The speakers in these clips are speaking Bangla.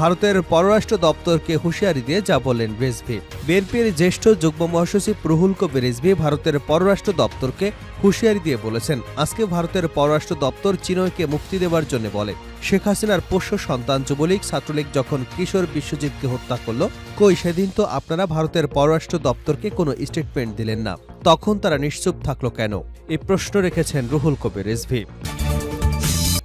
ভারতের পররাষ্ট্র দপ্তরকে হুঁশিয়ারি দিয়ে যা বললেন রেজভি। বিএনপির জ্যেষ্ঠ যুগ্ম মহাসচিব প্রহুল কবির রেজভি ভারতের পররাষ্ট্র দপ্তরকে হুঁশিয়ারি দিয়ে বলেছেন, আজকে ভারতের পররাষ্ট্র দপ্তর চিনয়কে মুক্তি দেওয়ার জন্য বলে। শেখ হাসিনার পোষ্য সন্তান যুবলীগ ছাত্রলীগ যখন কিশোর বিশ্বজিৎকে হত্যা করল, কই সেদিন তো আপনারা ভারতের পররাষ্ট্র দপ্তরকে কোনো স্টেটমেন্ট দিলেন না। তখন তারা নিশ্চুপ থাকল কেন? এই প্রশ্ন রেখেছেন রুহুল কবির রেজভি।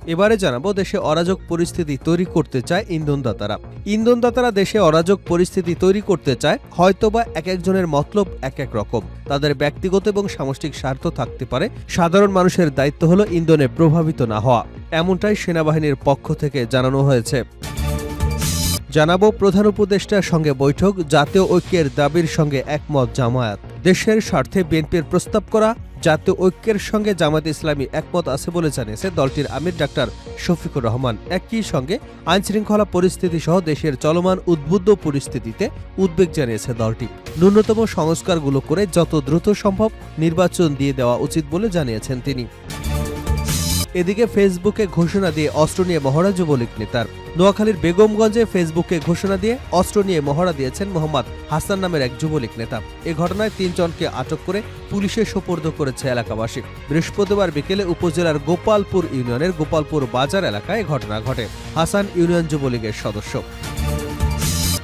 এবারে জানাব দেশে অরাজক পরিস্থিতি তৈরি করতে চায় ইন্ধনদাতারা। ইন্ধনদাতারা দেশে অরাজক পরিস্থিতি তৈরি করতে চায়, হয়তোবা এক একজনের মতলব এক এক রকম। তাদের ব্যক্তিগত এবং সামষ্টিক স্বার্থ থাকতে পারে, সাধারণ মানুষের দায়িত্ব হলো ইন্ধনে প্রভাবিত না হওয়া। এমনটাই সেনাবাহিনীর পক্ষ থেকে জানানো হয়েছে। জানাব প্রধান উপদেষ্টার সঙ্গে বৈঠক, জাতীয় ঐক্যের দাবির সঙ্গে একমত জামায়াত। দেশের স্বার্থে বিএনপির প্রস্তাব করা, জাতীয় ঐক্যের সঙ্গে জামায়াত ইসলামী একমত আছে বলে জানিয়েছে দলটির আমির ডাক্তার শফিকুর রহমান। একই সঙ্গে আইনশৃঙ্খলা পরিস্থিতি সহ দেশের চলমান উদ্বুদ্ধ পরিস্থিতিতে উদ্বেগ জানিয়েছে দলটি। ন্যূনতম সংস্কারগুলো করে যত দ্রুত সম্ভব নির্বাচন দিয়ে দেওয়া উচিত বলে জানিয়েছেন তিনি। এদিকে ফেসবুকে ঘোষণা দিয়ে অস্ত্র নিয়ে মহড়া যুবলীগ নেতার। নোয়াখালীর বেগমগঞ্জে ফেসবুকে ঘোষণা দিয়ে অস্ত্র নিয়ে মহড়া দিয়েছেন মোহাম্মদ হাসান নামের এক যুবলীগ নেতা। এ ঘটনায় তিনজনকে আটক করে পুলিশে সোপর্দ করেছে এলাকাবাসী। বৃহস্পতিবার বিকেলে উপজেলার গোপালপুর ইউনিয়নের গোপালপুর বাজার এলাকায় ঘটনা ঘটে। হাসান ইউনিয়ন যুবলীগের সদস্য।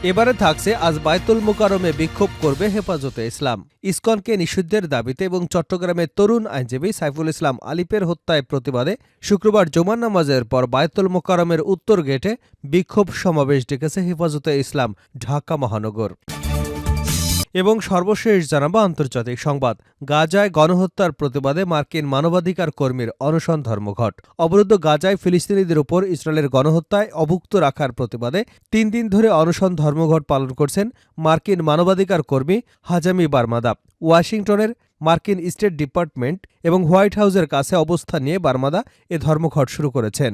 এবারে থাকছে আজ বায়তুল মোকারমে বিক্ষোভ করবে হেফাজতে ইসলাম। ইসকনকে নিষিদ্ধের দাবিতে এবং চট্টগ্রামের তরুণ আইনজীবী সাইফুল ইসলাম আলিপের হত্যায় প্রতিবাদে শুক্রবার জুমার নামাজের পর বায়তুল মোকারমের উত্তর গেটে বিক্ষোভ সমাবেশ ডেকেছে হেফাজতে ইসলাম, ঢাকা মহানগর। এবং সর্বশেষ জানাব আন্তর্জাতিক সংবাদ। গাজায় গণহত্যার প্রতিবাদে মার্কিন মানবাধিকার কর্মীর অনশন ধর্মঘট। অবরুদ্ধ গাজায় ফিলিস্তিনিদের উপর ইসরায়েলের গণহত্যায় অভুক্ত রাখার প্রতিবাদে তিন দিন ধরে অনশন ধর্মঘট পালন করছেন মার্কিন মানবাধিকার কর্মী হাজামি বার্মাদা। ওয়াশিংটনের মার্কিন স্টেট ডিপার্টমেন্ট এবং হোয়াইট হাউসের কাছে অবস্থান নিয়ে বার্মাদা এ ধর্মঘট শুরু করেছেন।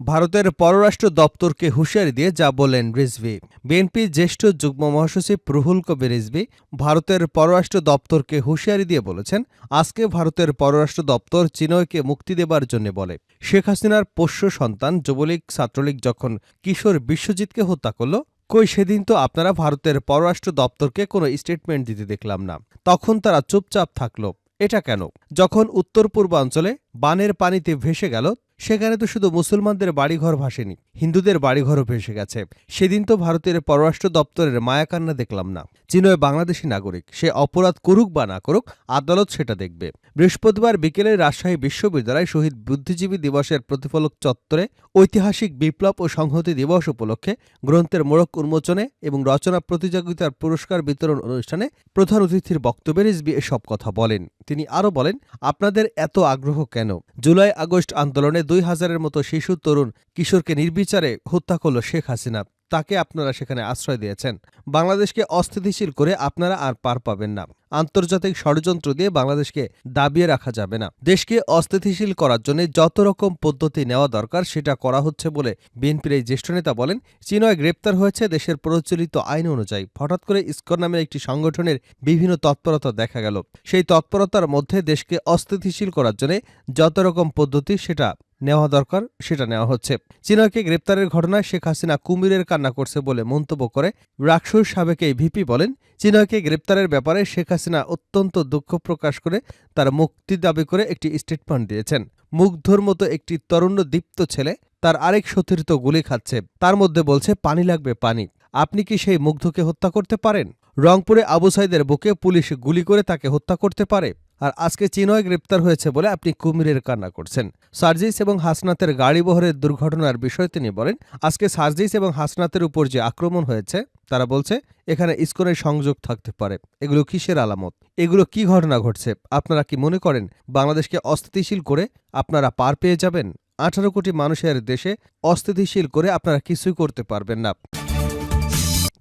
ভারতের পররাষ্ট্র দপ্তরকে হুঁশিয়ারি দিয়ে যা বললেন রিজভি। বিএনপির জ্যেষ্ঠ যুগ্ম মহাসচিব রুহুল কবির রিজভি ভারতের পররাষ্ট্র দপ্তরকে হুঁশিয়ারি দিয়ে বলেছেন, আজকে ভারতের পররাষ্ট্র দপ্তর চিনয়কে মুক্তি দেবার জন্য বলে। শেখ হাসিনার পোষ্য সন্তান যুবলীগ ছাত্রলীগ যখন কিশোর বিশ্বজিৎকে হত্যা করল, কই সেদিন তো আপনারা ভারতের পররাষ্ট্র দপ্তরকে কোনো স্টেটমেন্ট দিতে দেখলাম না। তখন তারা চুপচাপ থাকল। এটা কেন? যখন উত্তর পূর্বাঞ্চলে বানের পানিতে ভেসে গেল সেখানে তো শুধু মুসলমানদের বাড়িঘর ভাসেনি, হিন্দুদের বাড়িঘরও ভেসে গেছে। সেদিন তো ভারতের পররাষ্ট্র দপ্তরের মায়াকান্না দেখলাম না। চিনয় বাংলাদেশি নাগরিক, সে অপরাধ করুক বা না করুক, আদালত সেটা দেখবে। বৃহস্পতিবার বিকেলে রাজশাহী বিশ্ববিদ্যালয় শহীদ বুদ্ধিজীবী দিবসের প্রতিফলক চত্বরে ঐতিহাসিক বিপ্লব ও সংহতি দিবস উপলক্ষে গ্রন্থের মোড়ক উন্মোচনে এবং রচনা প্রতিযোগিতার পুরস্কার বিতরণ অনুষ্ঠানে প্রধান অতিথির বক্তব্যে রিজবি এসব কথা বলেন। তিনি আরও বলেন, আপনাদের এত আগ্রহ কেন? জুলাই আগস্ট আন্দোলনে দুই হাজারের মতো শিশু তরুণ কিশোরকে নির্বিচারে হত্যা করল শেখ হাসিনা। তাকে আপনারা সেখানে আশ্রয় দিয়েছেন। বাংলাদেশকে অস্থিতিশীল করে আপনারা আর পার পাবেন না। আন্তর্জাতিক ষড়যন্ত্র দিয়ে বাংলাদেশকে দাবিয়ে রাখা যাবে না। দেশকে অস্থিতিশীল করার জন্য যত রকম পদ্ধতি নেওয়া দরকার সেটা করা হচ্ছে বলে বিএনপির এই জ্যেষ্ঠ নেতা বলেন চিনয় গ্রেপ্তার হয়েছে দেশের প্রচলিত আইন অনুযায়ী। হঠাৎ করে ইস্কর নামের একটি সংগঠনের বিভিন্ন তৎপরতা দেখা গেল। সেই তৎপরতার মধ্যে দেশকে অস্থিতিশীল করার জন্য যত রকম পদ্ধতি সেটা নেওয়া দরকার, সেটা নেওয়া হচ্ছে। চিনয়কে গ্রেপ্তারের ঘটনায় শেখ হাসিনা কুমিরের কান্না করছে বলে মন্তব্য করে রাকসুর সাবেক এই ভিপি বলেন চিনয়কে গ্রেপ্তারের ব্যাপারে শেখ হাসিনা অত্যন্ত দুঃখ প্রকাশ করে তার মুক্তি দাবি করে একটি স্টেটমেন্ট দিয়েছেন। মুগ্ধর মতো একটি তরুণ দীপ্ত ছেলে তার আরেক সতীর্থ গুলি খাচ্ছে। তার মধ্যে বলছে, পানি লাগবে, পানি। আপনি কি সেই মুগ্ধকে হত্যা করতে পারেন? রংপুরে আবু সাইদের বুকে পুলিশ গুলি করে তাকে হত্যা করতে পারে। আর আজকে চিনয় গ্রেপ্তার হয়েছে বলে আপনি কুমিরের কান্না করছেন। সার্জিস এবং হাসনাতের গাড়ি বহরের দুর্ঘটনার বিষয়ে তিনি বলেন, আজকে সার্জিস এবং হাসনাতের উপর যে আক্রমণ হয়েছে, তারা বলছে, এখানে ইস্কনের সংযোগ থাকতে পারে। এগুলো কিসের আলামত? এগুলো কি ঘটনা ঘটছে? আপনারা কি মনে করেন, বাংলাদেশকে অস্থিতিশীল করে আপনারা পার পেয়ে যাবেন? আঠারো কোটি মানুষের দেশে অস্থিতিশীল করে আপনারা কিছুই করতে পারবেন না।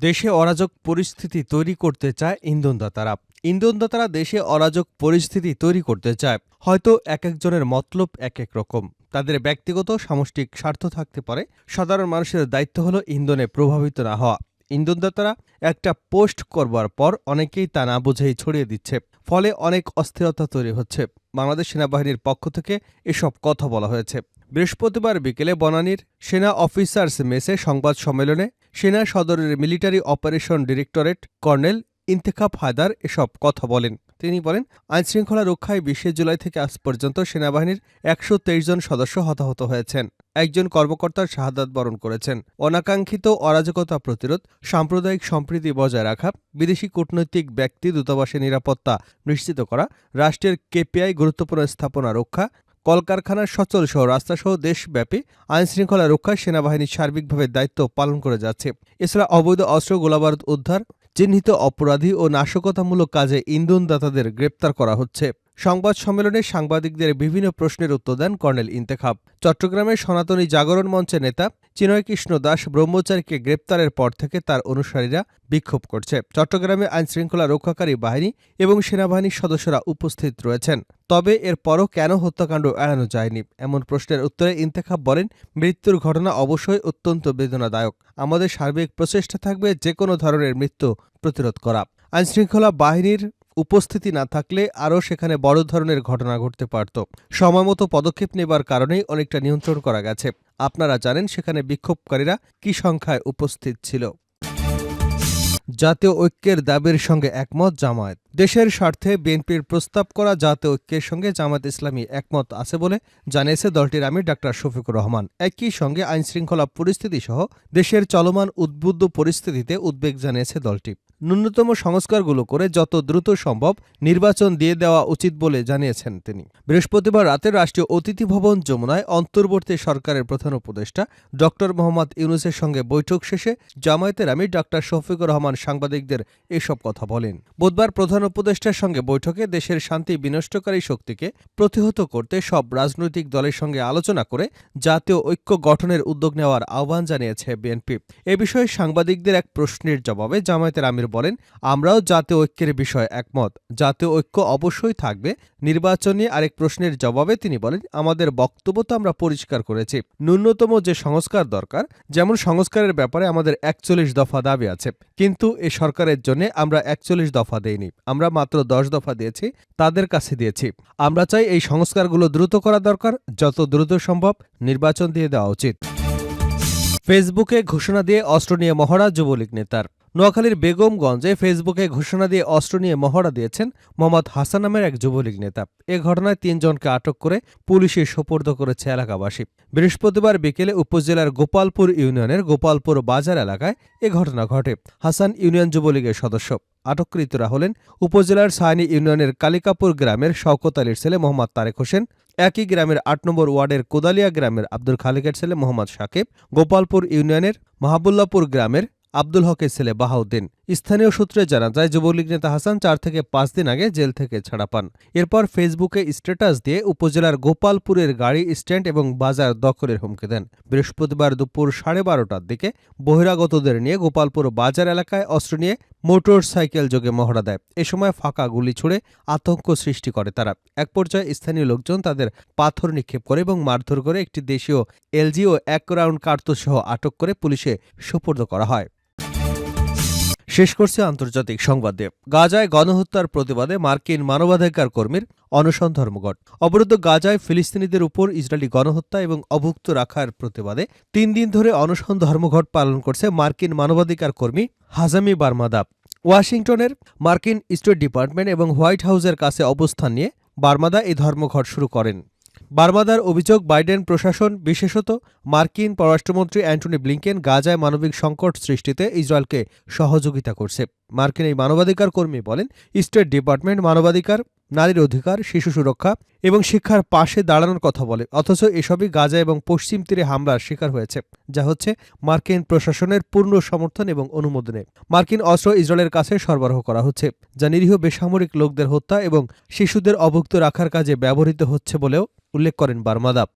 দেশে অরাজক পরিস্থিতি তৈরি করতে চায় ইন্ধনদাতারা। ইন্ধনদাতারা দেশে অরাজক পরিস্থিতি তৈরি করতে চায়। হয়তো এক একজনের মতলব এক এক রকম। তাদের ব্যক্তিগত সামষ্টিক স্বার্থ থাকতে পারে। সাধারণ মানুষের দায়িত্ব হলো ইন্ধনে প্রভাবিত না হওয়া। ইন্ধনদাতারা একটা পোস্ট করবার পর অনেকেই তা না বুঝেই ছড়িয়ে দিচ্ছে। ফলে অনেক অস্থিরতা তৈরি হচ্ছে। বাংলাদেশ সেনাবাহিনীর পক্ষ থেকে এসব কথা বলা হয়েছে। বৃহস্পতিবার বিকেলে বনানীর সেনা অফিসার্স মেসে সংবাদ সম্মেলনে সেনা সদরের military operation directorate colonel Intekhab Haider এসব কথা বলেন। তিনি বলেন, আইনশৃঙ্খলা রক্ষায় বিশে জুলাই থেকে আজ পর্যন্ত সেনাবাহিনীর একশো তেইশ জন সদস্য হতাহত হয়েছেন। একজন কর্মকর্তার শাহাদাত বরণ করেছেন। অনাকাঙ্ক্ষিত অরাজকতা প্রতিরোধ, সাম্প্রদায়িক সম্প্রীতি বজায় রাখা, বিদেশি কূটনৈতিক ব্যক্তি দূতাবাসের নিরাপত্তা নিশ্চিত করা, রাষ্ট্রের কেপিআই গুরুত্বপূর্ণ স্থাপনা রক্ষা, কলকারখানার সচল সহ রাস্তাসহ দেশব্যাপী আইনশৃঙ্খলা রক্ষায় সেনাবাহিনী সার্বিকভাবে দায়িত্ব পালন করে যাচ্ছে। এছাড়া অবৈধ অস্ত্র গোলাবারুদ উদ্ধার চিহ্নিত অপরাধী ও নাশকতামূলক কাজে ইন্ধনদাতাদের গ্রেপ্তার করা হচ্ছে। সংবাদ সম্মেলনে সাংবাদিকদের বিভিন্ন প্রশ্নের উত্তর দেন কর্নেল ইন্তেখাব। চট্টগ্রামের সনাতনী জাগরণ মঞ্চের নেতা চিনয় কৃষ্ণ দাস ব্রহ্মচারীকে গ্রেপ্তারের পর থেকে তার অনুসারীরা বিক্ষোভ করছে। চট্টগ্রামে আইনশৃঙ্খলা রক্ষাকারী বাহিনী এবং সেনাবাহিনীর সদস্যরা উপস্থিত রয়েছেন। তবে এর পরও কেন হত্যাকাণ্ড এড়ানো যায়নি? এমন প্রশ্নের উত্তরে ইন্তেখাব বলেন, মৃত্যুর ঘটনা অবশ্যই অত্যন্ত বেদনাদায়ক। আমাদের সার্বিক প্রচেষ্টা থাকবে যে কোনো ধরনের মৃত্যু প্রতিরোধ করা। আইনশৃঙ্খলা বাহিনীর উপস্থিতি না থাকলে আরও সেখানে বড় ধরনের ঘটনা ঘটতে পারত। সময়মতো পদক্ষেপ নেবার কারণেই অনেকটা নিয়ন্ত্রণ করা গেছে। আপনারা জানেন সেখানে বিক্ষোভকারীরা কি সংখ্যায় উপস্থিত ছিল। জাতীয় ঐক্যের দাবির সঙ্গে একমত জামায়াত। দেশের স্বার্থে বিএনপির প্রস্তাব করা জাতীয় ঐক্যের সঙ্গে জামায়াত ইসলামী একমত আছে বলে জানিয়েছে দলটির আমির ডাক্তার শফিকুর রহমান। একই সঙ্গে আইনশৃঙ্খলা পরিস্থিতি সহ দেশের চলমান উদ্বুদ্ধ পরিস্থিতিতে উদ্বেগ জানিয়েছে দলটি। ন্যূনতম সংস্কারগুলো করে যত দ্রুত সম্ভব নির্বাচন দিয়ে দেওয়া উচিত বলে জানিয়েছেন তিনি। বৃহস্পতিবার রাতে রাষ্ট্রীয় অতিথি ভবন যমুনায় অন্তর্বর্তী সরকারের প্রধান উপদেষ্টা ড মোহাম্মদ ইউনুসের সঙ্গে বৈঠক শেষে জামায়াতের আমির ডাক্তার শফিকুর রহমান সাংবাদিকদের এসব কথা বলেন। বুধবার প্রধান উপদেষ্টার সঙ্গে বৈঠকে দেশের শান্তি বিনষ্টকারী শক্তিকে প্রতিহত করতে সব রাজনৈতিক দলের সঙ্গে আলোচনা করে জাতীয় ঐক্য গঠনের উদ্যোগ নেওয়ার আহ্বান জানিয়েছে বিএনপি। এ বিষয়ে সাংবাদিকদের এক প্রশ্নের জবাবে জামায়াতের আমির বলেন, আমরাও জাতীয় ঐক্যের বিষয়ে একমত। জাতীয় ঐক্য অবশ্যই থাকবে। নির্বাচন নিয়ে আরেক প্রশ্নের জবাবে তিনি বলেন, আমাদের বক্তব্য তো আমরা পরিষ্কার করেছি। ন্যূনতম যে সংস্কার দরকার, যেমন সংস্কারের ব্যাপারে আমাদের একচল্লিশ দফা দাবি আছে। কিন্তু এ সরকারের জন্য আমরা একচল্লিশ দফা দেইনি। আমরা মাত্র দশ দফা দিয়েছি, তাদের কাছে দিয়েছি। আমরা চাই এই সংস্কারগুলো দ্রুত করা দরকার। যত দ্রুত সম্ভব নির্বাচন দিয়ে দেওয়া উচিত। ফেসবুকে ঘোষণা দিয়ে অস্ত্র নিয়ে মহড়া যুবলীগ নেতার। নোয়াখালীর বেগমগঞ্জে ফেসবুকে ঘোষণা দিয়ে অস্ত্র নিয়ে মহড়া দিয়েছেন মোহাম্মদ হাসান নামের এক যুবলীগ নেতা। এ ঘটনায় তিনজনকে আটক করে পুলিশে সোপর্দ করেছে এলাকাবাসী। বৃহস্পতিবার বিকেলে উপজেলার গোপালপুর ইউনিয়নের গোপালপুর বাজার এলাকায় এ ঘটনা ঘটে। হাসান ইউনিয়ন যুবলীগের সদস্য। আটককৃতরা হলেন উপজেলার সায়নী ইউনিয়নের কালিকাপুর গ্রামের শওকত আলীর ছেলে মোহাম্মদ তারেক হোসেন, একই গ্রামের আট নম্বর ওয়ার্ডের কোদালিয়া গ্রামের আব্দুল খালিকের ছেলে মোহাম্মদ সাকিব, গোপালপুর ইউনিয়নের মাহাবুল্লাপুর গ্রামের আব্দুল হকের ছেলে বাহাউদ্দিন। স্থানীয় সূত্রে জানা যায়, যুবলীগ নেতা হাসান চার থেকে পাঁচ দিন আগে জেল থেকে ছাড়া পান। এরপর ফেসবুকে স্ট্যাটাস দিয়ে উপজেলার গোপালপুরের গাড়ি, স্ট্যান্ড এবং বাজার দখলের হুমকি দেন। বৃহস্পতিবার দুপুর সাড়ে বারোটার দিকে বহিরাগতদের নিয়ে গোপালপুর বাজার এলাকায় অস্ত্র নিয়ে মোটর সাইকেল যোগে মহড়া দেয়। এ সময় ফাঁকা গুলি ছুড়ে আতঙ্ক সৃষ্টি করে তারা। এক পর্যায়ে স্থানীয় লোকজন তাদের পাথর নিক্ষেপ করে এবং মারধর করে একটি দেশীয় এলজি ও এক রাউন্ড কার্তুজ সহ আটক করে পুলিশে সুপর্দ করা হয়। শেষ করছে আন্তর্জাতিক সংবাদ। গাজায় গণহত্যার প্রতিবাদে মার্কিন মানবাধিকার কর্মীর অনশন ধর্মঘট। অবরুদ্ধ গাজায় ফিলিস্তিনিদের উপর ইসরায়েলি গণহত্যা এবং অভুক্ত রাখার প্রতিবাদে তিন দিন ধরে অনশন ধর্মঘট পালন করছে মার্কিন মানবাধিকার কর্মী হাজামি বার্মাদাব ওয়াশিংটনের মার্কিন স্টেট ডিপার্টমেন্ট এবং হোয়াইট হাউসের কাছে অবস্থান নিয়ে বার্মাদা এই ধর্মঘট শুরু করেন। বার্মাদার অভিযোগ, বাইডেন প্রশাসন, বিশেষত মার্কিন পররাষ্ট্রমন্ত্রী অ্যান্টনি ব্লিংকেন গাজায় মানবিক সংকট সৃষ্টিতে ইসরায়েলকে সহযোগিতা করছে। মার্কিন এই মানবাধিকার কর্মী বলেন, স্টেট ডিপার্টমেন্ট মানবাধিকার, নারীর অধিকার, শিশু সুরক্ষা এবং শিক্ষার পাশে দাঁড়ানোর কথা বলে, অথচ এসবই গাজা এবং পশ্চিম তীরে হামলার শিকার হয়েছে, যা হচ্ছে মার্কিন প্রশাসনের পূর্ণ সমর্থন এবং অনুমোদনে। মার্কিন অস্ত্র ইসরায়েলের কাছে সরবরাহ করা হচ্ছে, যা নিরীহ বেসামরিক লোকদের হত্যা এবং শিশুদের অভুক্ত রাখার কাজে ব্যবহৃত হচ্ছে বলেও উল্লেখ করেন বার্মাদাব।